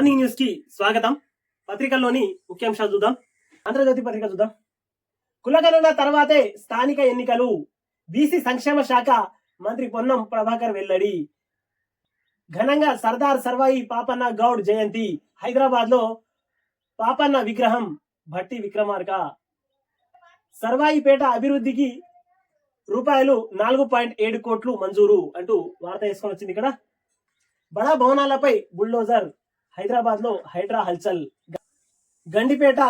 Morning న్యూస్కి స్వాగతం. పత్రికల్లోని ముఖ్యాంశాలు చూద్దాం. ఆంధ్రజ్యోతి పత్రిక చూద్దాం. కులగణన తర్వాతే స్థానిక ఎన్నికలు. బీసీ సంక్షేమ శాఖ మంత్రి పొన్నం ప్రభాకర్ వెల్లడి. ఘనంగా సర్దార్ సర్వాయి పాపన్న గౌడ్ జయంతి. హైదరాబాద్లో పాపన్న విగ్రహం భట్టి విక్రమార్క. సర్వాయిపేట అభివృద్ధికి రూపాయలు నాలుగు పాయింట్ ఏడు కోట్లు మంజూరు అంటూ వార్త వేసుకొని వచ్చింది ఇక్కడ. బడా భవనాలపై బుల్డోజర్ హైదరాబాద్లో హైడ్రా హల్చల్. గండిపేట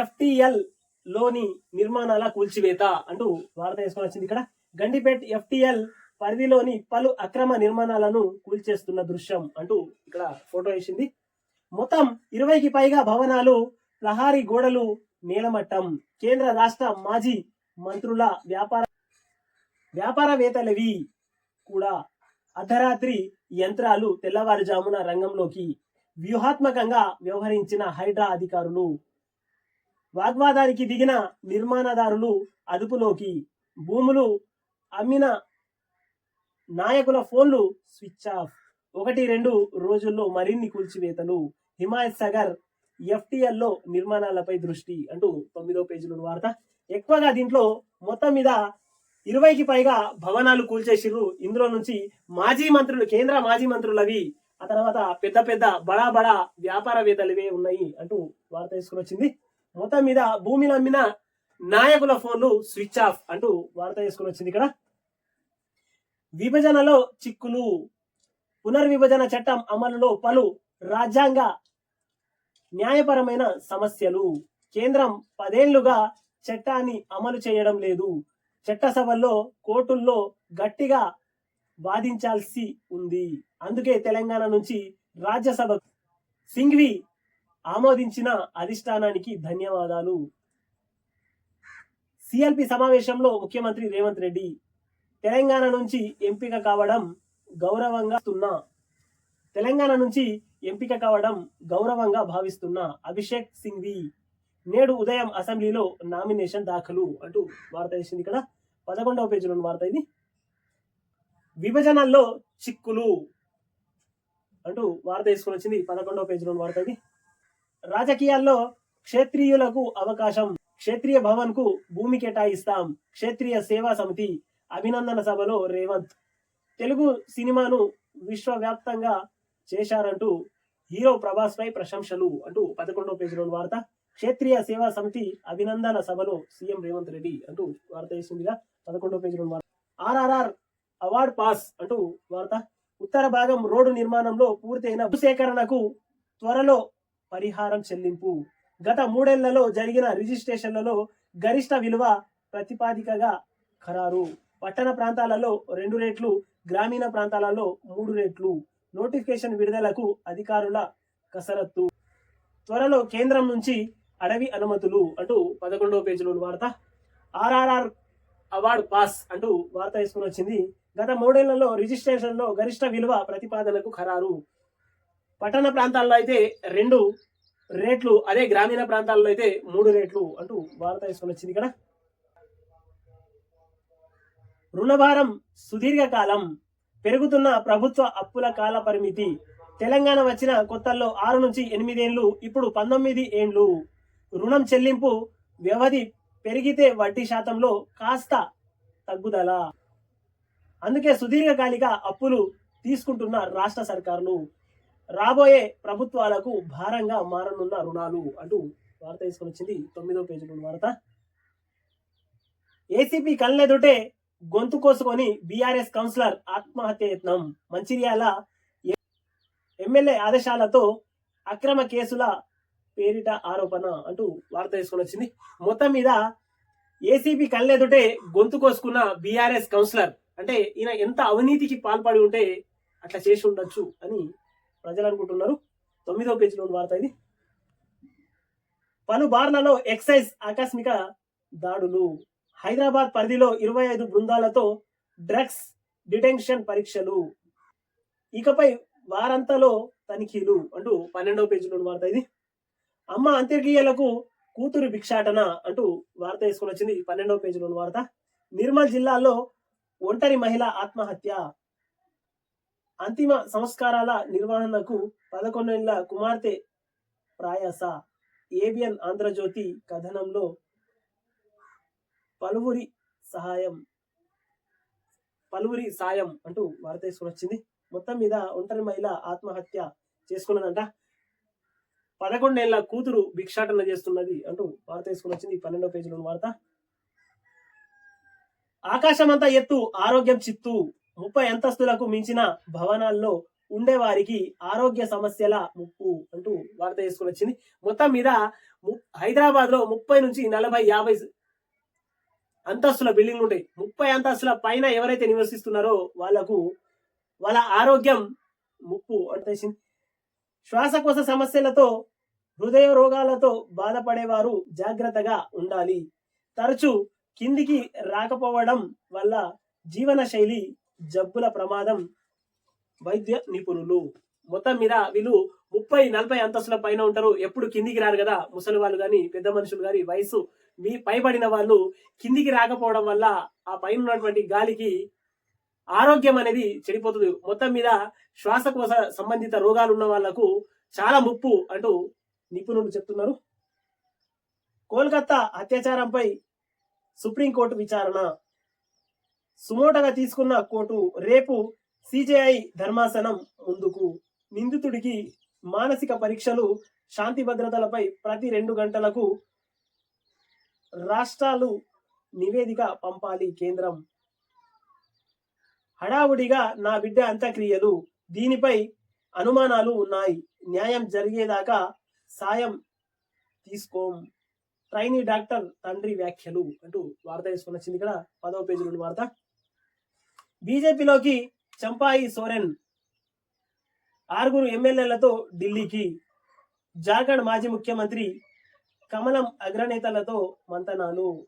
ఎఫ్టిఎల్లోని నిర్మాణాల కూల్చివేత అంటూ వార్త వేసుకొని వచ్చింది ఇక్కడ. గండిపేట ఎఫ్టిఎల్ పరిధిలోని పలు అక్రమ నిర్మాణాలను కూల్చేస్తున్న దృశ్యం అంటూ ఇక్కడ ఫోటో వేసింది. మొత్తం ఇరవైకి పైగా భవనాలు ప్రహారీ గోడలు నేలమట్టం కేంద్ర రాష్ట్ర మాజీ మంత్రుల వ్యాపార వ్యాపారవేత్తలవి కూడా. అర్ధరాత్రి యంత్రాలు తెల్లవారుజామున రంగంలోకి వ్యూహాత్మకంగా వ్యవహరించిన హైడ్రా అధికారులు వాగ్వాదానికి దిగిన నిర్మాణదారులు అదుపులోకి భూములు అమ్మిన నాయకుల ఫోన్లు స్విచ్ ఆఫ్. ఒకటి రెండు రోజుల్లో మరిన్ని కూల్చివేతలు. హిమాయత్ సాగర్ FTL నిర్మాణాలపై దృష్టి అంటూ తొమ్మిదో పేజీలో వార్త. ఎక్కువగా దీంట్లో మొత్తం మీద ఇరవైకి పైగా భవనాలు కూల్చేసిర్రు. ఇందులో నుంచి మాజీ మంత్రులు కేంద్ర మాజీ మంత్రులవి ఆ తర్వాత పెద్ద పెద్ద బడా బడా వ్యాపారవేత్తలవే ఉన్నాయి అంటూ వార్త తీసుకుని వచ్చింది. మొత్తం మీద భూమిని అమ్మిన నాయకుల ఫోన్లు స్విచ్ ఆఫ్ అంటూ వార్త తీసుకుని వచ్చింది ఇక్కడ. విభజనలో చిక్కులు పునర్విభజన చట్టం అమలులో పలు రాజ్యాంగ న్యాయపరమైన సమస్యలు. కేంద్రం పదేళ్ళుగా చట్టాన్ని అమలు చేయడం లేదు. చట్టసభల్లో కోర్టుల్లో గట్టిగా వాదించాల్సి ఉంది. అందుకే తెలంగాణ నుంచి రాజ్యసభ సింఘ్వి ఆమోదించిన అధిష్టానానికి ధన్యవాదాలు. సిఎల్పి సమావేశంలో ముఖ్యమంత్రి రేవంత్ రెడ్డి తెలంగాణ నుంచి ఎంపిక కావడం గౌరవంగా తున్నా తెలంగాణ నుంచి ఎంపిక కావడం గౌరవంగా భావిస్తున్న అభిషేక్ సింఘ్వి నేడు ఉదయం అసెంబ్లీలో నామినేషన్ దాఖలు అంటూ వార్త ఇచ్చింది ఇక్కడ. పదకొండవ పేజీలోని వార్త ఇది. విభజనల్లో చిక్కులు అంటూ వార్త తీసుకొని వచ్చింది పదకొండవ పేజీలో వార్త ఇది. రాజకీయాల్లో క్షేత్రీయులకు అవకాశం. క్షేత్రీయ భవన్కు భూమి కేటాయిస్తాం. క్షేత్రీయ సేవా సమితి అభినందన సభలో రేవంత్. తెలుగు సినిమాను విశ్వవ్యాప్తంగా చేశారంటూ హీరో ప్రభాస్ పై ప్రశంసలు అంటూ పదకొండవ పేజీలోని వార్త. క్షేత్రీయ సేవా సమితి అభినందన సభలో సీఎం రేవంత్ రెడ్డి అంటూ వార్త వేసిందిగా పదకొండవ పేజీలోని వార్త. ఆర్ఆర్ఆర్ అవార్డ్ పాస్ అంటూ వార్త. ఉత్తర భాగం రోడ్డు నిర్మాణంలో పూర్తయిన భూసేకరణకు త్వరలో పరిహారం చెల్లింపు. గత మూడేళ్ళలో జరిగిన రిజిస్ట్రేషన్లలో గరిష్ట విలువ ప్రతిపాదికగా ఖరారు. పట్టణ ప్రాంతాలలో రెండు రేట్లు గ్రామీణ ప్రాంతాలలో మూడు రేట్లు. నోటిఫికేషన్ విడుదలకు అధికారుల కసరత్తు. త్వరలో కేంద్రం నుంచి అడవి అనుమతులు అంటూ పదకొండవ పేజీలోని వార్త. ఆర్ఆర్ఆర్ అవార్డ్ పాస్ అంటూ వార్త వేసుకుని వచ్చింది గత మూడేళ్ళలో రిజిస్ట్రేషన్లో గరిష్ట విలువ ప్రతిపాదనకు ఖరారు. పట్టణ ప్రాంతాల్లో అయితే రెండు రేట్లు అదే గ్రామీణ ప్రాంతాల్లో అయితే మూడు రేట్లు అంటూ వార్త వేసుకుని వచ్చింది ఇక్కడ. రుణభారం సుదీర్ఘకాలం పెరుగుతున్న ప్రభుత్వ అప్పుల కాల పరిమితి. తెలంగాణ వచ్చిన కొత్తల్లో ఆరు నుంచి ఎనిమిదేండ్లు ఇప్పుడు పంతొమ్మిది ఏండ్లు రుణం చెల్లింపు వ్యవధి పెరిగితే వడ్డీ శాతంలో కాస్త తగ్గుదల. అందుకే సుదీర్ఘకాలిక అప్పులు తీసుకుంటున్న రాష్ట్ర సర్కారులు రాబోయే ప్రభుత్వాలకు భారంగా మారనున్న రుణాలు అంటూ వార్త తీసుకొని వచ్చింది తొమ్మిదో పేజీలో వార్త. ఏసీపీ కళ్ళెదుటే గొంతు కోసుకొని బీఆర్ఎస్ కౌన్సిలర్ ఆత్మహత్య యత్నం. మంచిర్యాల ఎమ్మెల్యే ఆదేశాలతో అక్రమ కేసుల పేరిట ఆరోపణ అంటూ వార్త తీసుకొని వచ్చింది. మొత్తం మీద ఏసీపీ కళ్ళెదుటే గొంతు కోసుకున్న బీఆర్ఎస్ కౌన్సిలర్ అంటే ఈయన ఎంత అవినీతికి పాల్పడి ఉంటే అట్లా చేసి ఉండొచ్చు అని ప్రజలు అనుకుంటున్నారు. తొమ్మిదో పేజీలోని వార్త ఇది. పలు బార్లలో ఎక్సైజ్ ఆకస్మిక దాడులు. హైదరాబాద్ పరిధిలో ఇరవై ఐదు బృందాలతో డ్రగ్స్ డిటెన్షన్ పరీక్షలు. ఇకపై వారంతలో తనిఖీలు అంటూ పన్నెండవ పేజీలోని వార్త ఇది. అమ్మ అంత్యక్రియలకు కూతురు భిక్షాటన అంటూ వార్త వేసుకొని వచ్చింది పన్నెండవ పేజీలోని వార్త. నిర్మల్ జిల్లాలో ఒంటరి మహిళ ఆత్మహత్య. అంతిమ సంస్కారాల నిర్వహణకు పదకొండేళ్ళ కుమార్తె ప్రయాస. ఏబిఎన్ ఆంధ్రజ్యోతి కథనంలో పలువురి సహాయం పలువురి సాయం అంటూ వార్త తీసుకుని వచ్చింది. మొత్తం మీద ఒంటరి మహిళ ఆత్మహత్య చేసుకున్నదంట. పదకొండేళ్ళ కూతురు భిక్షాటన చేస్తున్నది అంటూ వార్త తీసుకుని వచ్చింది. పన్నెండో పేజీలో వార్త. ఆకాశమంతా ఎత్తు ఆరోగ్యం చిత్తు. ముప్పై అంతస్తులకు మించిన భవనాల్లో ఉండేవారికి ఆరోగ్య సమస్యల ముప్పు అంటూ వార్త తీసుకుని వచ్చింది. మొత్తం మీద హైదరాబాద్లో ముప్పై నుంచి నలభై యాభై అంతస్తుల బిల్డింగ్లు ఉంటాయి. ముప్పై అంతస్తుల పైన ఎవరైతే నివసిస్తున్నారో వాళ్ళకు వాళ్ళ ఆరోగ్యం ముప్పు అంటేసింది శ్వాసకోశ సమస్యలతో హృదయ రోగాలతో బాధపడేవారు జాగ్రత్తగా ఉండాలి. తరచూ కిందికి రాకపోవడం వల్ల జీవన శైలి జబ్బుల ప్రమాదం వైద్య నిపుణులు. మొత్తం మీద వీళ్ళు ముప్పై నలభై అంతస్తుల పైన ఉంటారు. ఎప్పుడు కిందికి రారు కదా ముసలి వాళ్ళు కానీ పెద్ద మనుషులు కానీ వయసు మీ పైబడిన వాళ్ళు కిందికి రాకపోవడం వల్ల ఆ పైన ఉన్నటువంటి గాలికి ఆరోగ్యం అనేది చెడిపోతుంది. మొత్తం మీద శ్వాసకోశ సంబంధిత రోగాలు ఉన్న వాళ్ళకు చాలా ముప్పు అంటూ నిపుణులు చెప్తున్నారు. కోల్కత్తా అత్యాచారంపై సుప్రీంకోర్టు విచారణ. సుమోటగా తీసుకున్న కోర్టు రేపు సిజేఐ ధర్మాసనం ముందుకు నిందితుడికి మానసిక పరీక్షలు శాంతి భద్రతలపై ప్రతి రెండు గంటలకు రాష్ట్రాలు నివేదిక పంపాలి కేంద్రం. హడావుడిగా నా బిడ్డ అంత్యక్రియలు దీనిపై అనుమానాలు ఉన్నాయి. న్యాయం జరిగేదాకా సాయం తీసుకోం. ట్రైనీ డాక్టర్ తండ్రి వ్యాఖ్యలు అంటూ వార్త తీసుకుని వచ్చింది ఇక్కడ పదవ పేజీ నుండి వార్త. బీజేపీలోకి చంపాయి సోరెన్. ఆరుగురు ఎమ్మెల్యేలతో ఢిల్లీకి. జార్ఖండ్ మాజీ ముఖ్యమంత్రి కమలం అగ్రనేతలతో మంతనాలు.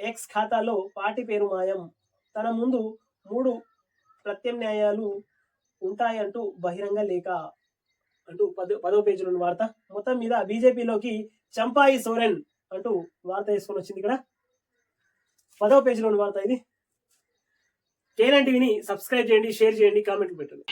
ఎక్స్ ఖాతాలో పార్టీ పేరు మాయం. తన ముందు మూడు ప్రత్యామ్నాయాలు ఉంటాయంటూ బహిరంగ లేఖ అంటూ పదో పదో పేజీలోని వార్త. మొత్తం మీద బీజేపీలోకి చంపాయి సోరెన్. అంటూ వార్త వేసుకొని వచ్చింది ఇక్కడ. పదో పేజీలోని వార్త ఇది. కేఎన్ సబ్స్క్రైబ్ చేయండి షేర్ చేయండి కామెంట్లు పెట్టండి.